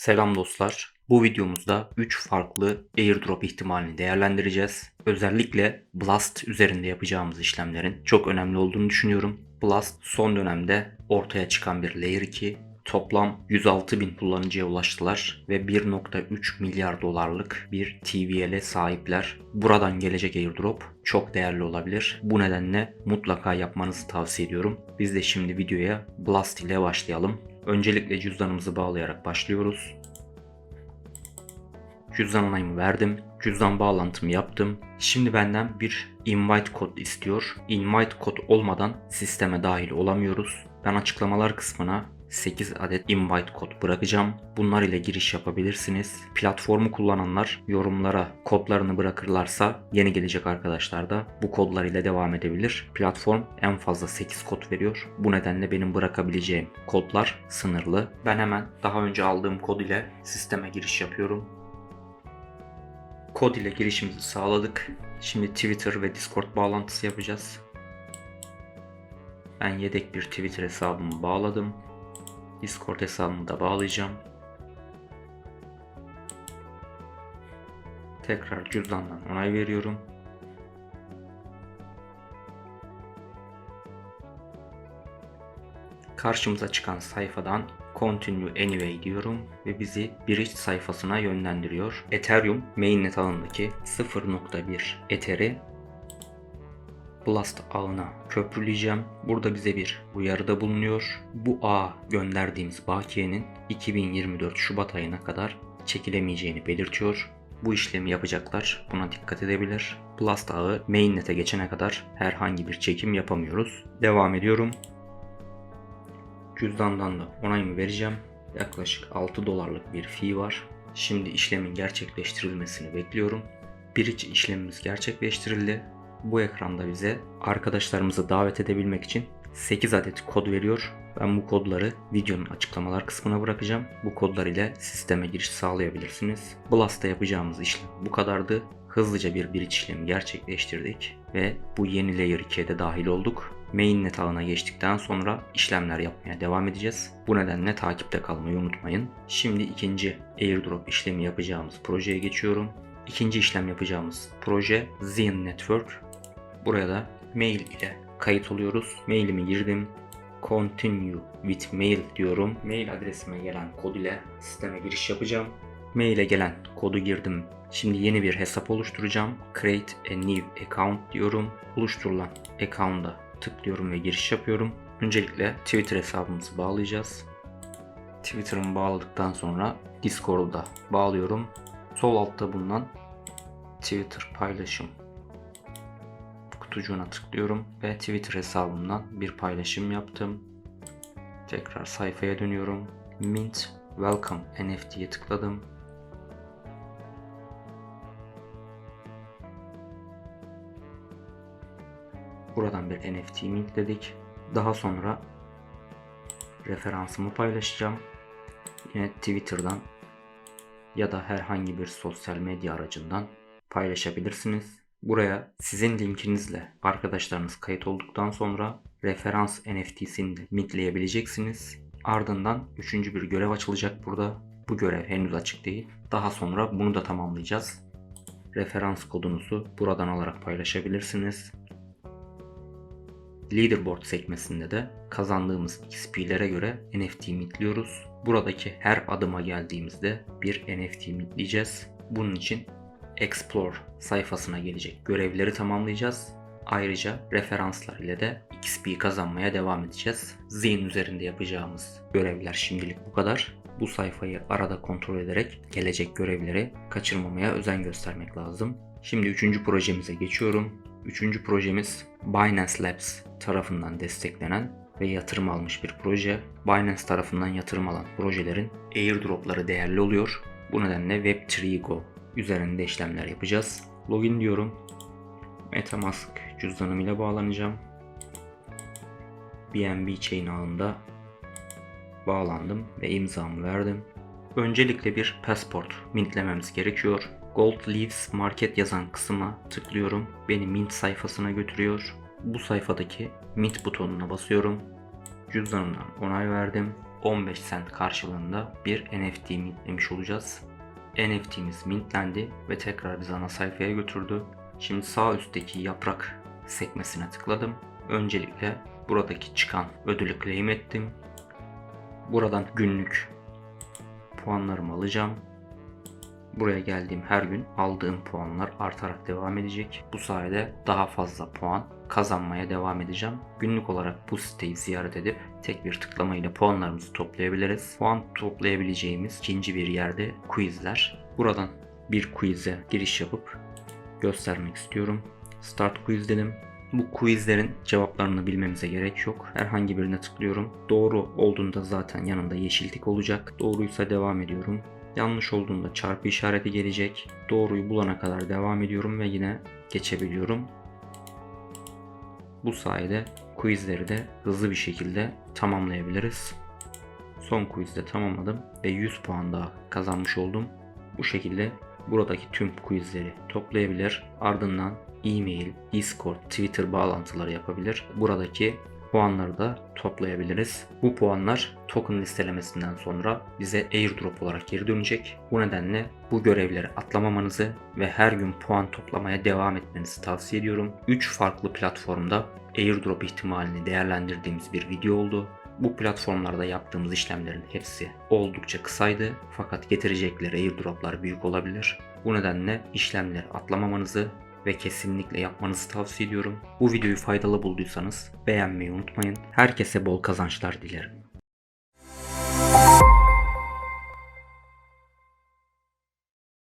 Selam dostlar. Bu videomuzda 3 farklı airdrop ihtimalini değerlendireceğiz. Özellikle Blast üzerinde yapacağımız işlemlerin çok önemli olduğunu düşünüyorum. Blast son dönemde ortaya çıkan bir Layer 2. Toplam 106 bin kullanıcıya ulaştılar ve 1.3 milyar dolarlık bir TVL'e sahipler. Buradan gelecek airdrop çok değerli olabilir. Bu nedenle mutlaka yapmanızı tavsiye ediyorum. Biz de şimdi videoya Blast ile başlayalım. Öncelikle cüzdanımızı bağlayarak başlıyoruz. Cüzdan onayımı verdim. Cüzdan bağlantımı yaptım. Şimdi benden bir invite kod istiyor. Invite kod olmadan sisteme dahil olamıyoruz. Ben açıklamalar kısmına 8 adet invite kod bırakacağım. Bunlar ile giriş yapabilirsiniz. Platformu kullananlar yorumlara kodlarını bırakırlarsa yeni gelecek arkadaşlar da bu kodlar ile devam edebilir. Platform en fazla 8 kod veriyor. Bu nedenle benim bırakabileceğim kodlar sınırlı. Ben hemen daha önce aldığım kod ile sisteme giriş yapıyorum. Kod ile girişimizi sağladık. Şimdi Twitter ve Discord bağlantısı yapacağız. Ben yedek bir Twitter hesabımı bağladım. Discord hesabımı da bağlayacağım. Tekrar cüzdandan onay veriyorum. Karşımıza çıkan sayfadan Continue Anyway diyorum ve bizi bridge sayfasına yönlendiriyor. Ethereum mainnet ağındaki 0.1 Ether'i Blast ağına köprüleyeceğim. Burada bize bir uyarıda bulunuyor. Bu ağa gönderdiğimiz bakiyenin 2024 Şubat ayına kadar çekilemeyeceğini belirtiyor. Bu işlemi yapacaklar. Buna dikkat edebilir. Blast ağı mainnet'e geçene kadar herhangi bir çekim yapamıyoruz. Devam ediyorum. Cüzdandan da onayımı vereceğim. Yaklaşık 6 dolarlık bir fee var. Şimdi işlemin gerçekleştirilmesini bekliyorum. Bridge işlemimiz gerçekleştirildi. Bu ekranda bize arkadaşlarımızı davet edebilmek için 8 adet kod veriyor. Ben bu kodları videonun açıklamalar kısmına bırakacağım. Bu kodlar ile sisteme giriş sağlayabilirsiniz. Blast'ta yapacağımız işlem bu kadardı. Hızlıca bir bridge işlemi gerçekleştirdik ve bu yeni Layer 2'ye de dahil olduk. Mainnet ağına geçtikten sonra işlemler yapmaya devam edeceğiz. Bu nedenle takipte kalmayı unutmayın. Şimdi ikinci airdrop işlemi yapacağımız projeye geçiyorum. İkinci işlem yapacağımız proje Zen Network. Buraya da mail ile kayıt oluyoruz. Mailimi girdim. Continue with mail diyorum. Mail adresime gelen kod ile sisteme giriş yapacağım. Maile gelen kodu girdim. Şimdi yeni bir hesap oluşturacağım. Create a new account diyorum. Oluşturulan account'a tıklıyorum ve giriş yapıyorum. Öncelikle Twitter hesabımızı bağlayacağız. Twitter'ımı bağladıktan sonra Discord'u da bağlıyorum. Sol altta bulunan Twitter paylaşım kutucuğuna tıklıyorum ve Twitter hesabımdan bir paylaşım yaptım. Tekrar sayfaya dönüyorum. Mint Welcome NFT'ye tıkladım. Buradan bir NFT mintledik. Daha sonra referansımı paylaşacağım. Yine Twitter'dan ya da herhangi bir sosyal medya aracından paylaşabilirsiniz. Buraya sizin linkinizle arkadaşlarınız kayıt olduktan sonra referans NFT'sini de mintleyebileceksiniz. Ardından üçüncü bir görev açılacak burada. Bu görev henüz açık değil. Daha sonra bunu da tamamlayacağız. Referans kodunuzu buradan alarak paylaşabilirsiniz. Leaderboard sekmesinde de kazandığımız XP'lere göre NFT mintliyoruz. Buradaki her adıma geldiğimizde bir NFT mintleyeceğiz. Bunun için Explore sayfasına gelecek görevleri tamamlayacağız. Ayrıca referanslar ile de XP kazanmaya devam edeceğiz. Zen üzerinde yapacağımız görevler şimdilik bu kadar. Bu sayfayı arada kontrol ederek gelecek görevleri kaçırmamaya özen göstermek lazım. Şimdi üçüncü projemize geçiyorum. Üçüncü projemiz Binance Labs tarafından desteklenen ve yatırım almış bir proje. Binance tarafından yatırım alan projelerin airdropları değerli oluyor. Bu nedenle Web3 Go üzerinde işlemler yapacağız. Login diyorum. Metamask cüzdanım ile bağlanacağım. BNB Chain ağında bağlandım ve imzamı verdim. Öncelikle bir passport mintlememiz gerekiyor. Gold Leaves Market yazan kısma tıklıyorum. Beni Mint sayfasına götürüyor. Bu sayfadaki Mint butonuna basıyorum. Cüzdanımdan onay verdim. 15 cent karşılığında bir NFT mintlemiş olacağız. NFT'miz mintlendi ve tekrar bizi ana sayfaya götürdü. Şimdi sağ üstteki yaprak sekmesine tıkladım. Öncelikle buradaki çıkan ödülü claim ettim. Buradan günlük puanlarımı alacağım. Buraya geldiğim her gün aldığım puanlar artarak devam edecek. Bu sayede daha fazla puan kazanmaya devam edeceğim. Günlük olarak bu siteyi ziyaret edip tek bir tıklamayla puanlarımızı toplayabiliriz. Puan toplayabileceğimiz ikinci bir yerde quizler. Buradan bir quiz'e giriş yapıp göstermek istiyorum. Start quiz dedim. Bu quizlerin cevaplarını bilmemize gerek yok. Herhangi birine tıklıyorum. Doğru olduğunda zaten yanında yeşil tik olacak. Doğruysa devam ediyorum. Yanlış olduğunda çarpı işareti gelecek. Doğruyu bulana kadar devam ediyorum ve yine geçebiliyorum. Bu sayede quizleri de hızlı bir şekilde tamamlayabiliriz. Son quizde tamamladım ve 100 puan daha kazanmış oldum. Bu şekilde buradaki tüm quizleri toplayabilir. Ardından e-mail, Discord, Twitter bağlantıları yapabilir. Buradaki puanları da toplayabiliriz. Bu puanlar token listelemesinden sonra bize airdrop olarak geri dönecek. Bu nedenle bu görevleri atlamamanızı ve her gün puan toplamaya devam etmenizi tavsiye ediyorum. 3 farklı platformda airdrop ihtimalini değerlendirdiğimiz bir video oldu. Bu platformlarda yaptığımız işlemlerin hepsi oldukça kısaydı fakat getirecekleri airdroplar büyük olabilir. Bu nedenle işlemleri atlamamanızı ve kesinlikle yapmanızı tavsiye ediyorum. Bu videoyu faydalı bulduysanız beğenmeyi unutmayın. Herkese bol kazançlar dilerim.